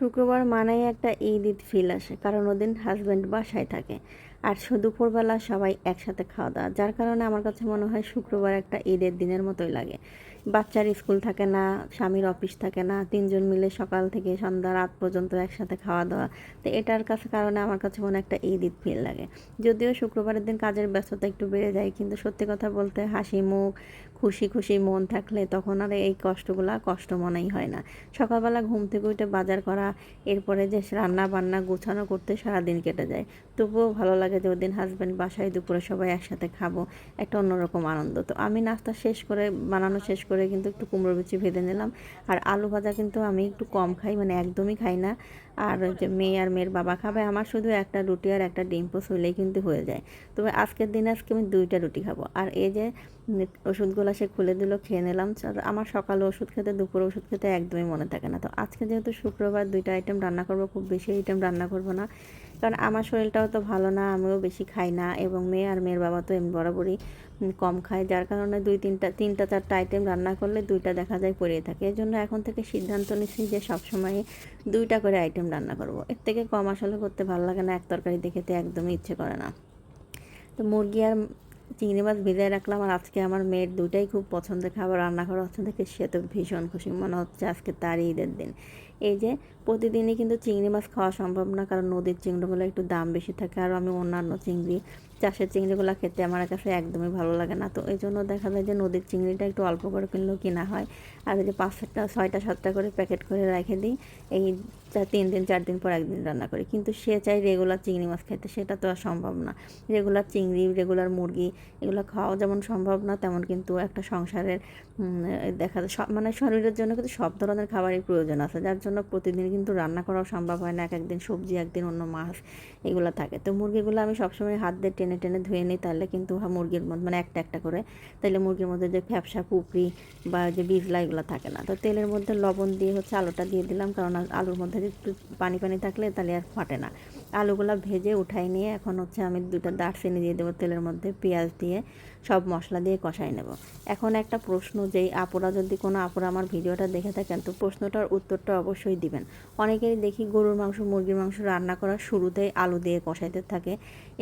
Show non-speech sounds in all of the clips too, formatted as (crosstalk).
শুক্রবার মানেই একটা ঈদ ঈদ ফিল আসে কারণ ওদিন হাজব্যান্ড বাসায় থাকে। আর দুপুরবেলা সবাই একসাথে খাওয়া দাওয়া। যার কারণে আমার কাছে মনে হয় শুক্রবার একটা ঈদের দিনের মতোই লাগে। বাচ্চার স্কুল থাকে না, স্বামীর অফিস থাকে না, তিনজন মিলে সকাল থেকে সন্ধ্যা রাত পর্যন্ত একসাথে খাওয়া দাওয়া। তো এটার কাছে কারণে আমার কাছে মনে একটা ঈদ ঈদ ফিল লাগে। যদিও শুক্রবারের দিন কাজের ব্যস্ততা একটু বেড়ে যায়, কিন্তু সত্যি কথা বলতে হাসি মুখ, খুশি খুশি মন থাকলে তখন আর এই কষ্টগুলো কষ্ট মনেই হয় না। সকালবেলা ঘুম থেকে উঠে বাজার করা, এরপরে যে রান্না বান্না গোছানো করতে সারাদিন কেটে যায়। তবুও ভালো লাগে যে ওদিন হাজব্যান্ড বাসায় দুপুরে সবাই একসাথে খাব, একটা অন্যরকম আনন্দ। তো আমি নাস্তা শেষ করে, বানানো শেষ করে কিন্তু একটু কুমড়ো বিচি ভেজে নিলাম। আর আলু ভাজা কিন্তু আমি একটু কম খাই মানে একদমই খাই না। আর যে মেয়ে আর মেয়ের বাবা খাবে, আমার শুধু একটা রুটি আর একটা ডিম পোস হইলেই কিন্তু হয়ে যায়। তবে আজকের দিনে আজকে আমি দুইটা রুটি খাব। আর এই যে ওষুধগুলো সে খুলে দিল, খেয়ে নিলাম। আমার সকালে ওষুধ খেতে, দুপুরে ওষুধ খেতে একদমই মনে থাকে না। তো আজকে যেহেতু শুক্রবার দুইটা আইটেম রান্না করব, খুব বেশি আইটেম রান্না করব না। কারণ আমার শরীরটাও তো ভালো না, আমিও বেশি খাই না এবং মেয়ে আর মেয়ের বাবা তো এমনি বরাবরই কম খায়। যার কারণে দুই তিনটা তিনটা চারটা আইটেম রান্না করলে দুইটা দেখা যায় পড়িয়ে থাকে। এর জন্য এখন থেকে সিদ্ধান্ত নিচ্ছি যে সবসময় দুইটা করে আইটেম রান্না করব। এর থেকে কম আসলে করতে ভালো লাগে না, এক তরকারি দেখেতে একদমই ইচ্ছে করে না। তো মুরগি আর চিংড়ি মাছ ভেজে রাখলাম আর আজকে আমার মেয়ের দুটাই খুব পছন্দের খাবার রান্না করা হচ্ছে দেখে সে তো ভীষণ খুশি। মনে হচ্ছে আজকে তারই ঈদের দিন। এই যে প্রতিদিনই কিন্তু চিংড়ি মাছ খাওয়া সম্ভব না, কারণ নদীর চিংড়িগুলো একটু দাম বেশি থাকে আর আমি অন্যান্য চিংড়ি, চাষের চিংড়িগুলো খেতে আমার কাছে একদমই ভালো লাগে না। তো এই জন্য দেখা যায় যে নদীর চিংড়িটা একটু অল্প করে কিনলেও কিনা হয়। আর যে পাঁচ সাতটা, ছয়টা, সাতটা করে প্যাকেট করে রেখে দিই, এই চার, তিন দিন, চার দিন পর একদিন রান্না করি। কিন্তু সে চাই রেগুলার চিংড়ি মাছ খেতে, সেটা তো আর সম্ভব না। রেগুলার চিংড়ি রেগুলার মুরগি, এগুলো খাওয়া যেমন সম্ভব না, তেমন কিন্তু একটা সংসারের দেখা যায় মানে শরীরের জন্য কিন্তু সব ধরনের খাবারই প্রয়োজন আছে, যার জন্য প্রতিদিন কিন্তু রান্না করাও সম্ভব হয় না, এক একদিন সবজি, একদিন অন্য মাছ, এগুলো থাকে। তো মুরগিগুলো আমি সবসময় হাত দিয়ে টেনে টেনে ধুয়ে নিই, তাহলে কিন্তু মুরগির মধ্যে মানে একটা একটা করে, তাহলে মুরগির মধ্যে যে ফ্যাপসা, পুপড়ি বা যে বিজলা, এগুলো থাকে না। তো তেলের মধ্যে লবণ দিয়ে হচ্ছে আলুটা দিয়ে দিলাম, কারণ আলুর মধ্যে একটু পানি পানি থাকলে তাহলে আর ফাটে না। আলুগুলো ভেজে উঠাই নিয়ে এখন হচ্ছে আমি দুটো দারচিনি দিয়ে দেবো তেলের মধ্যে, পেঁয়াজ দিয়ে। সব মশলা দিয়ে কষাই নেব। এখন একটা প্রশ্ন যেই, আপুরা যদি কোনো আপুরা আমার ভিডিওটা দেখে থাকেন, তো প্রশ্নটার উত্তরটা অবশ্যই দিবেন। অনেকেরই দেখি গরুর মাংস, মুরগির মাংস রান্না করার শুরুতেই আলু দিয়ে কষাইতে থাকে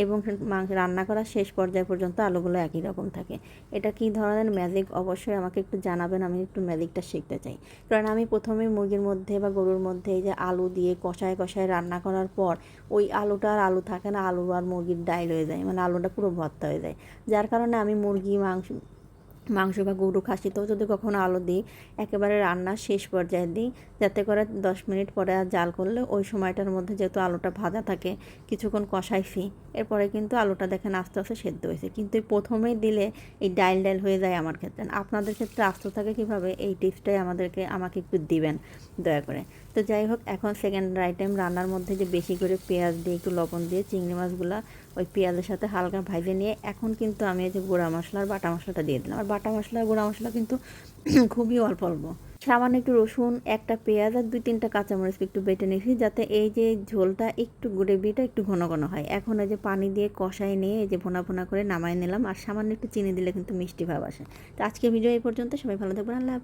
এবং মাংস রান্না করার শেষ পর্যায় পর্যন্ত আলুগুলো একই রকম থাকে। এটা কি ধরনের ম্যাজিক অবশ্যই আমাকে একটু জানাবেন, আমি একটু ম্যাজিকটা শিখতে চাই। কারণ আমি প্রথমে মুরগির মধ্যে বা গরুর মধ্যে এই যে আলু দিয়ে কষায় কষায় রান্না করার পর, ওই আলুটা আর আলু থাকে না, আলু আর মুরগির ডাইল হয়ে যায় মানে আলুটা পুরো ভর্তা হয়ে যায়। যার কারণে আমি মুরগি, মাংস মাংস বা গরু খাসিতেও যদি কখনো আলু দিই, একেবারে রান্নার শেষ পর্যায়ে দিই, যাতে করে দশ মিনিট পরে আর জাল করলে ওই সময়টার মধ্যে যেহেতু আলুটা ভাজা থাকে, কিছুক্ষণ কষাই ফি। এরপরে কিন্তু আলুটা দেখেন আস্তে আস্তে সেদ্ধ হয়েছে। কিন্তু প্রথমেই দিলে এই ডাইল ডাইল হয়ে যায় আমার ক্ষেত্রে। আপনাদের ক্ষেত্রে আস্ত থাকে কীভাবে? এই টিপসটাই আমাদেরকে, আমাকে একটু দিবেন দয়া করে। তো যাই হোক, এখন সেকেন্ড আইটেম রান্নার মধ্যে যে বেশি করে পেঁয়াজ দিয়ে, একটু লবণ দিয়ে, চিংড়ি মাছগুলো ওই পেঁয়াজের সাথে হালকা ভাজে নিয়ে এখন কিন্তু আমি এই যে গুঁড়া মশলা আর বাটা মশলাটা দিয়ে দিলাম। আর বাটা মশলা, গুঁড়া মশলা কিন্তু (clears throat) খুবই অল্প অল্প। সামান্য একটু রসুন, একটা পেঁয়াজ আর দুই তিনটা কাঁচামরিচ একটু বেটে নিয়েছি যাতে এই যে ঝোলটা একটু গ্রেভিটা একটু ঘন ঘন হয়। এখন এই যে পানি দিয়ে কষাই নিয়ে এই যে ভোনা ভোনা করে নামাই নিলাম। আর সামান্য একটু চিনি দিলে কিন্তু মিষ্টি ভাব আসে। তো আজকে ভিডিও এই পর্যন্ত। সবাই ভালো থাকবেন। আল্লাহ